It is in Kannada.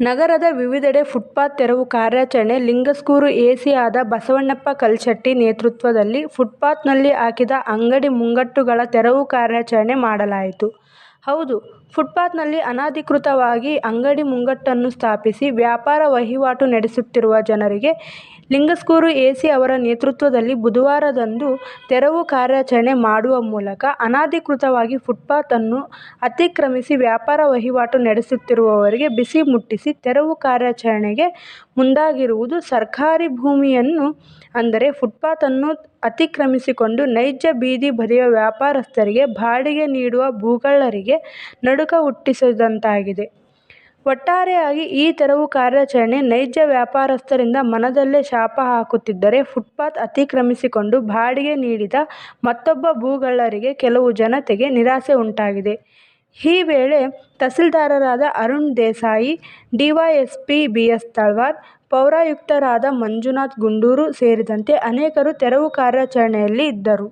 ನಗರದ ವಿವಿಧೆಡೆ ಫುಟ್ಪಾತ್ ತೆರವು ಕಾರ್ಯಾಚರಣೆ, ಲಿಂಗಸ್ಕೂರು ಎಸಿ ಆದ ಬಸವಣ್ಣಪ್ಪ ಕಲ್ಶೆಟ್ಟಿ ನೇತೃತ್ವದಲ್ಲಿ ಫುಟ್ಪಾತ್ನಲ್ಲಿ ಹಾಕಿದ ಅಂಗಡಿ ಮುಂಗಟ್ಟುಗಳ ತೆರವು ಕಾರ್ಯಾಚರಣೆ ಮಾಡಲಾಯಿತು. ಹೌದು, ಫುಟ್ಪಾತ್ನಲ್ಲಿ ಅನಧಿಕೃತವಾಗಿ ಅಂಗಡಿ ಮುಂಗಟ್ಟನ್ನು ಸ್ಥಾಪಿಸಿ ವ್ಯಾಪಾರ ವಹಿವಾಟು ನಡೆಸುತ್ತಿರುವ ಜನರಿಗೆ ಲಿಂಗಸ್ಕೂರು ಎಸಿ ಅವರ ನೇತೃತ್ವದಲ್ಲಿ ಬುಧವಾರದಂದು ತೆರವು ಕಾರ್ಯಾಚರಣೆ ಮಾಡುವ ಮೂಲಕ ಅನಧಿಕೃತವಾಗಿ ಫುಟ್ಪಾತ್ ಅನ್ನು ಅತಿಕ್ರಮಿಸಿ ವ್ಯಾಪಾರ ವಹಿವಾಟು ನಡೆಸುತ್ತಿರುವವರಿಗೆ ಬಿಸಿ ಮುಟ್ಟಿಸಿ ತೆರವು ಕಾರ್ಯಾಚರಣೆಗೆ ಮುಂದಾಗಿರುವುದು. ಸರ್ಕಾರಿ ಭೂಮಿಯನ್ನು ಅಂದರೆ ಫುಟ್ಪಾತ್ ಅನ್ನು ಅತಿಕ್ರಮಿಸಿಕೊಂಡು ನೈಜ ಬೀದಿ ಬದಿಯ ವ್ಯಾಪಾರಸ್ಥರಿಗೆ ಬಾಡಿಗೆ ನೀಡುವ ಭೂಗಳ್ಳರಿಗೆ ನಡುಕ ಹುಟ್ಟಿಸಿದಂತಾಗಿದೆ. ಒಟ್ಟಾರೆಯಾಗಿ ಈ ತೆರವು ಕಾರ್ಯಾಚರಣೆ ನೈಜ ವ್ಯಾಪಾರಸ್ಥರಿಂದ ಮನದಲ್ಲೇ ಶಾಪ ಹಾಕುತ್ತಿದ್ದರೆ ಫುಟ್ಪಾತ್ ಅತಿಕ್ರಮಿಸಿಕೊಂಡು ಬಾಡಿಗೆ ನೀಡಿದ ಮತ್ತೊಬ್ಬ ಭೂಗಳ್ಳರಿಗೆ ಕೆಲವು ಜನತೆಗೆ ನಿರಾಸೆ ಉಂಟಾಗಿದೆ. ಈ ವೇಳೆ ತಹಸೀಲ್ದಾರರಾದ Arun Desai, DySP B S Talwar ಪೌರಾಯುಕ್ತರಾದ Manjunath Gunduru ಸೇರಿದಂತೆ ಅನೇಕರು ತೆರವು ಕಾರ್ಯಾಚರಣೆಯಲ್ಲಿ ಇದ್ದರು.